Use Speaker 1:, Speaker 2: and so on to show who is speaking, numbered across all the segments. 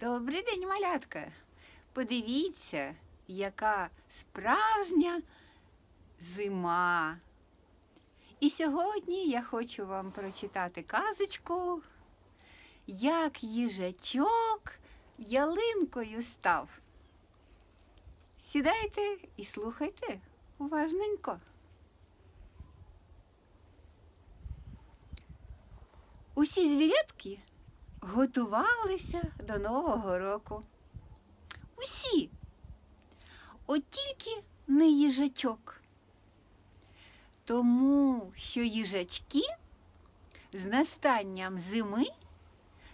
Speaker 1: Добрий день, малятка. Подивіться, яка справжня зима. І сьогодні я хочу вам прочитати казочку, як їжачок ялинкою став. Сідайте і слухайте уважненько. Усі звірятки готувалися до Нового року. Усі. От тільки не їжачок. Тому що їжачки з настанням зими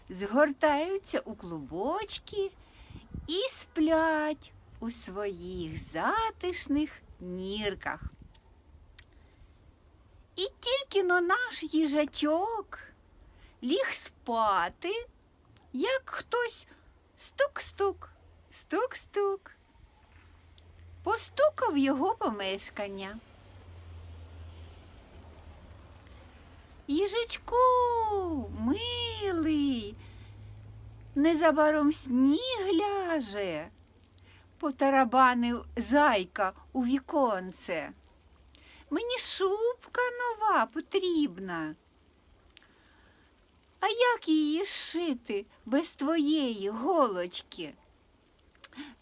Speaker 1: згортаються у клубочки і сплять у своїх затишних нірках. І тільки но наш їжачок ліг спати, як хтось стук-стук, стук-стук. Постукав його помешкання. Їжачку, милий, незабаром сніг ляже, потарабанив зайка у віконце. Мені шубка нова потрібна. А як її шити без твоєї голочки?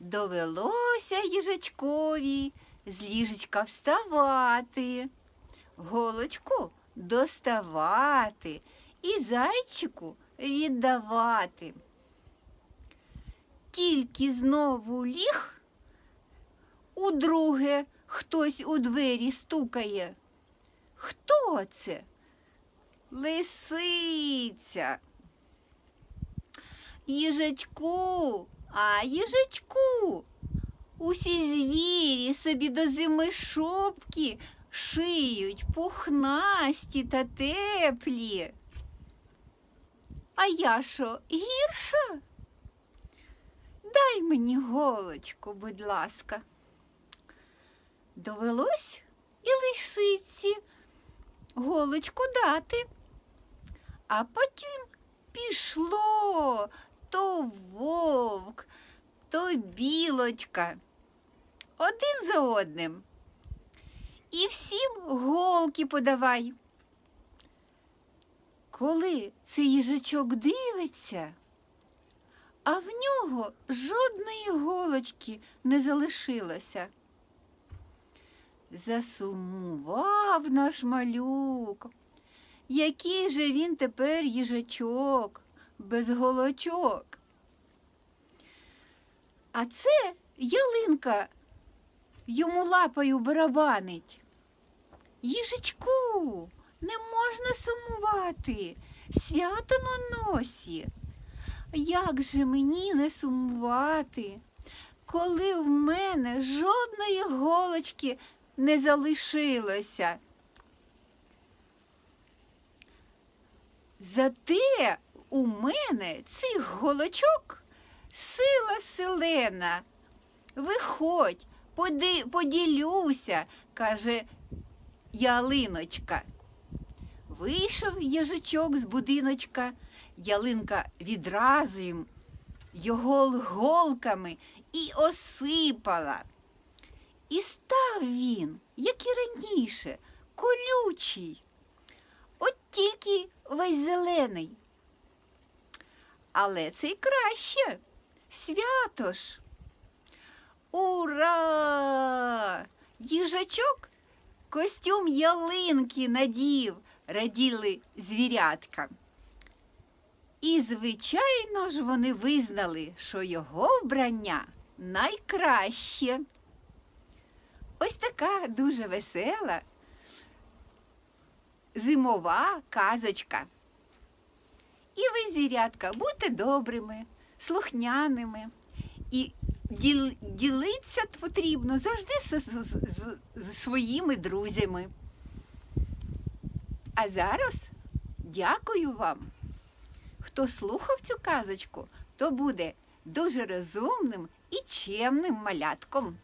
Speaker 1: Довелося їжачкові з ліжечка вставати, голочку доставати і зайчику віддавати. Тільки знову ліг, удруге хтось у двері стукає. Хто це? Лисиця. Їжачку, а їжачку. Усі звірі собі до зими шубки шиють пухнасті та теплі. А я що, гірша? Дай мені голочку, будь ласка. Довелось і лисиці голочку дати. А потім пішло то вовк, то білочка. Один за одним. І всім голки подавай. Коли цей їжачок дивиться, а в нього жодної голочки не залишилося. Засумував наш малюк. Який же він тепер їжачок, без голочок. А це ялинка йому лапою барабанить. Їжачку, не можна сумувати, свято на носі. Як же мені не сумувати, коли в мене жодної голочки не залишилося? Зате у мене цих голочок сила селена. Виходь, поди, поділюся, каже ялиночка. Вийшов їжачок з будиночка, ялинка відразу їм його голками і осипала. І став він, як і раніше, колючий, тільки весь зелений. Але це й краще. Свято ж. Ура! Їжачок костюм ялинки надів, раділи звірятка. І, звичайно ж, вони визнали, що його вбрання найкраще. Ось така дуже весела зимова казочка. І ви, звірятка, будьте добрими, слухняними і діл, ділитися потрібно завжди з, з, з, з своїми друзями. А зараз дякую вам. Хто слухав цю казочку, то буде дуже розумним і чемним малятком.